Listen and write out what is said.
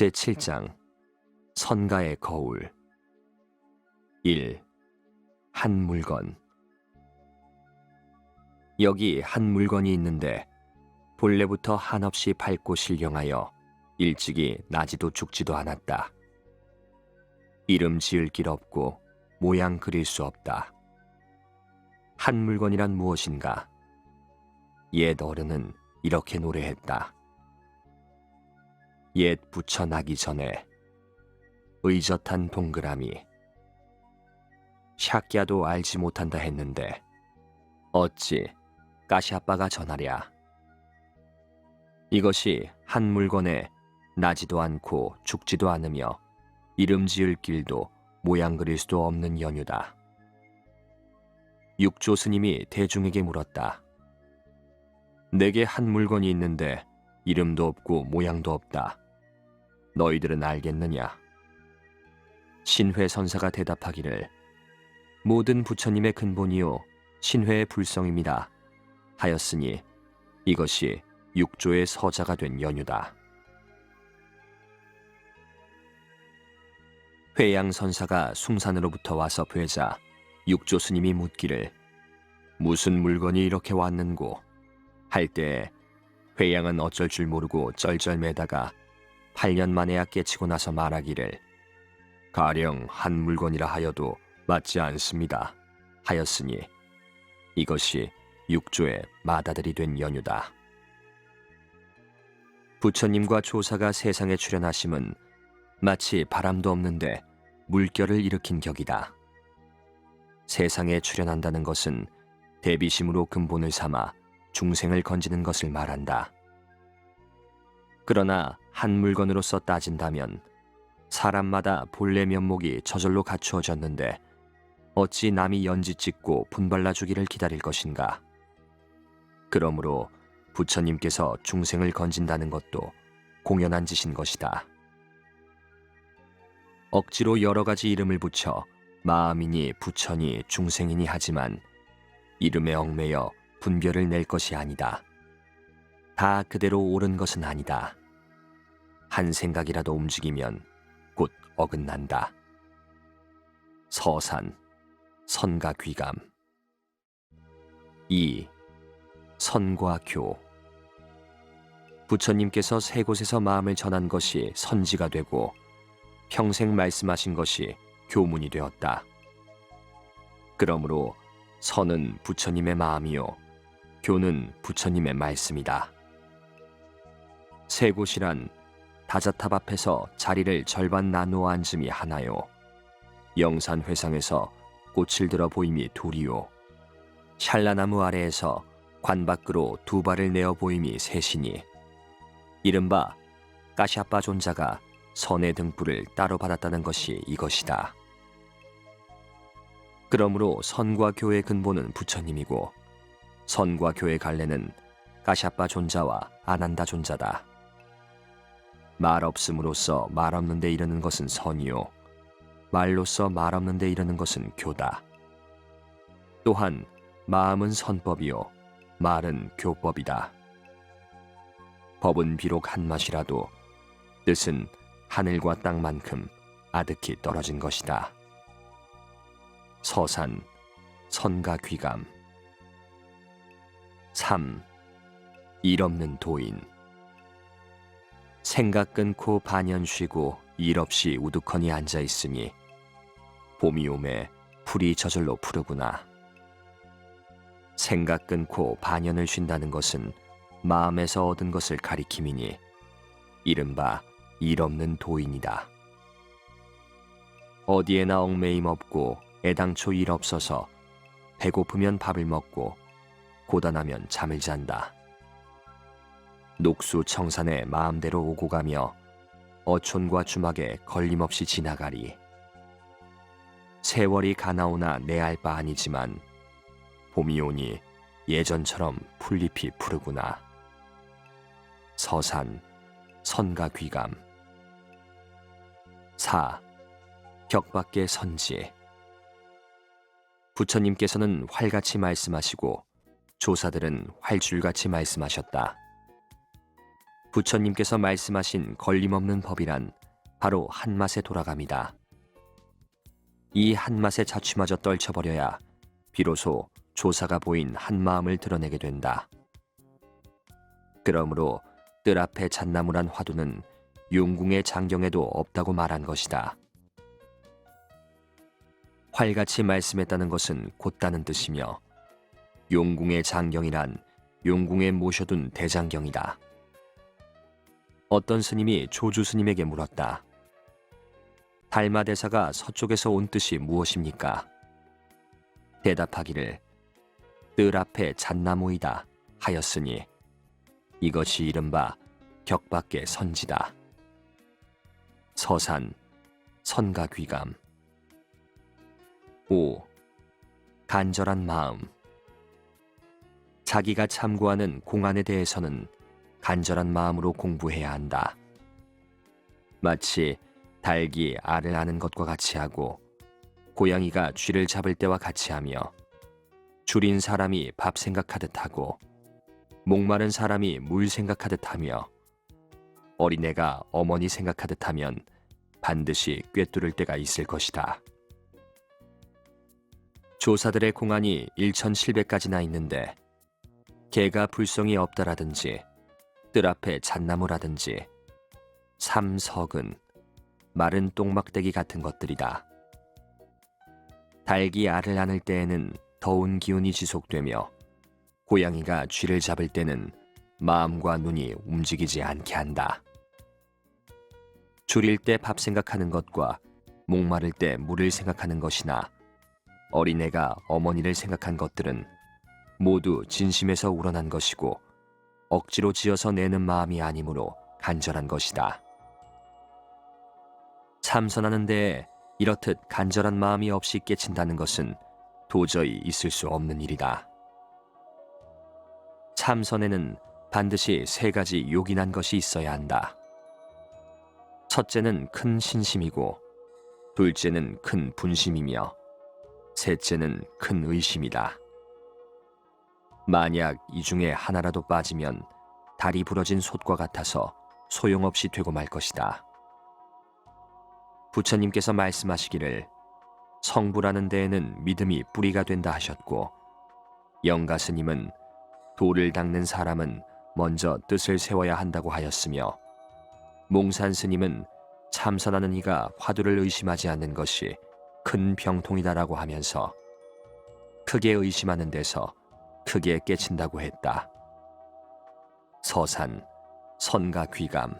제7장 선가의 거울 1. 한 물건 여기 한 물건이 있는데 본래부터 한없이 밝고 신령하여 일찍이 나지도 죽지도 않았다. 이름 지을 길 없고 모양 그릴 수 없다. 한 물건이란 무엇인가? 옛 어른은 이렇게 노래했다. 옛 부처 나기 전에 의젓한 동그라미. 샤끼야도 알지 못한다 했는데 어찌 까시아빠가 전하랴. 이것이 한 물건에 나지도 않고 죽지도 않으며 이름 지을 길도 모양 그릴 수도 없는 연유다. 육조 스님이 대중에게 물었다. 내게 한 물건이 있는데 이름도 없고 모양도 없다. 너희들은 알겠느냐? 신회 선사가 대답하기를 모든 부처님의 근본이요 신회의 불성입니다. 하였으니 이것이 육조의 서자가 된 연유다. 회양 선사가 숭산으로부터 와서 뵈자 육조 스님이 묻기를 무슨 물건이 이렇게 왔는고 할 때에 회양은 어쩔 줄 모르고 쩔쩔매다가 8년 만에야 깨치고 나서 말하기를 가령 한 물건이라 하여도 맞지 않습니다 하였으니 이것이 육조의 마다들이 된 연유다. 부처님과 조사가 세상에 출현하심은 마치 바람도 없는데 물결을 일으킨 격이다. 세상에 출현한다는 것은 대비심으로 근본을 삼아 중생을 건지는 것을 말한다. 그러나 한 물건으로서 따진다면 사람마다 본래 면목이 저절로 갖추어졌는데 어찌 남이 연지 찍고 분발라 주기를 기다릴 것인가? 그러므로 부처님께서 중생을 건진다는 것도 공연한 짓인 것이다. 억지로 여러 가지 이름을 붙여 마음이니 부처니 중생이니 하지만 이름에 얽매여 분별을 낼 것이 아니다. 다 그대로 옳은 것은 아니다. 한 생각이라도 움직이면 곧 어긋난다. 서산, 선과 귀감. 2. 선과 교. 부처님께서 세 곳에서 마음을 전한 것이 선지가 되고 평생 말씀하신 것이 교문이 되었다. 그러므로 선은 부처님의 마음이요 교는 부처님의 말씀이다. 세 곳이란 다자탑 앞에서 자리를 절반 나누어 앉음이 하나요. 영산 회상에서 꽃을 들어 보임이 둘이요. 샬라나무 아래에서 관 밖으로 두 발을 내어 보임이 셋이니 이른바 까샤빠 존자가 선의 등불을 따로 받았다는 것이 이것이다. 그러므로 선과 교의 근본은 부처님이고 선과 교의 갈래는 가샤빠 존자와 아난다 존자다. 말 없음으로써 말 없는 데 이르는 것은 선이요. 말로써 말 없는 데 이르는 것은 교다. 또한 마음은 선법이요. 말은 교법이다. 법은 비록 한 맛이라도 뜻은 하늘과 땅만큼 아득히 떨어진 것이다. 서산, 선가 귀감 3. 일 없는 도인 생각 끊고 반년 쉬고 일 없이 우두커니 앉아 있으니 봄이 오매 풀이 저절로 푸르구나. 생각 끊고 반년을 쉰다는 것은 마음에서 얻은 것을 가리킴이니 이른바 일 없는 도인이다. 어디에나 얽매임 없고 애당초 일 없어서 배고프면 밥을 먹고 고단하면 잠을 잔다. 녹수 청산에 마음대로 오고 가며 어촌과 주막에 걸림없이 지나가리. 세월이 가나오나 내알 바 아니지만 봄이 오니 예전처럼 풀잎이 푸르구나. 서산 선가 귀감 4. 격밖의 선지 부처님께서는 활같이 말씀하시고 조사들은 활줄같이 말씀하셨다. 부처님께서 말씀하신 걸림없는 법이란 바로 한 맛에 돌아갑니다. 이 한 맛의 자취마저 떨쳐버려야 비로소 조사가 보인 한 마음을 드러내게 된다. 그러므로 뜰 앞에 잣나무란 화두는 용궁의 장경에도 없다고 말한 것이다. 활같이 말씀했다는 것은 곧다는 뜻이며 용궁의 장경이란 용궁에 모셔둔 대장경이다. 어떤 스님이 조주 스님에게 물었다. 달마대사가 서쪽에서 온 뜻이 무엇입니까? 대답하기를 뜰 앞에 잣나무이다 하였으니 이것이 이른바 격밖의 선지다. 서산 선가 귀감 5. 간절한 마음 자기가 참고하는 공안에 대해서는 간절한 마음으로 공부해야 한다. 마치 닭이 알을 아는 것과 같이 하고 고양이가 쥐를 잡을 때와 같이 하며 줄인 사람이 밥 생각하듯 하고 목마른 사람이 물 생각하듯 하며 어린애가 어머니 생각하듯 하면 반드시 꿰뚫을 때가 있을 것이다. 조사들의 공안이 1700가지나 있는데 개가 불성이 없다라든지 뜰 앞에 잣나무라든지 삼석은 마른 똥막대기 같은 것들이다. 닭이 알을 안을 때에는 더운 기운이 지속되며 고양이가 쥐를 잡을 때는 마음과 눈이 움직이지 않게 한다. 줄일 때 밥 생각하는 것과 목마를 때 물을 생각하는 것이나 어린애가 어머니를 생각한 것들은 모두 진심에서 우러난 것이고 억지로 지어서 내는 마음이 아니므로 간절한 것이다. 참선하는 데에 이렇듯 간절한 마음이 없이 깨친다는 것은 도저히 있을 수 없는 일이다. 참선에는 반드시 세 가지 요긴한 것이 있어야 한다. 첫째는 큰 신심이고, 둘째는 큰 분심이며, 셋째는 큰 의심이다. 만약 이 중에 하나라도 빠지면 다리 부러진 솥과 같아서 소용없이 되고 말 것이다. 부처님께서 말씀하시기를 성부라는 데에는 믿음이 뿌리가 된다 하셨고 영가 스님은 돌을 닦는 사람은 먼저 뜻을 세워야 한다고 하였으며 몽산 스님은 참선하는 이가 화두를 의심하지 않는 것이 큰 병통이다라고 하면서 크게 의심하는 데서 크게 깨친다고 했다. 서산 선가 귀감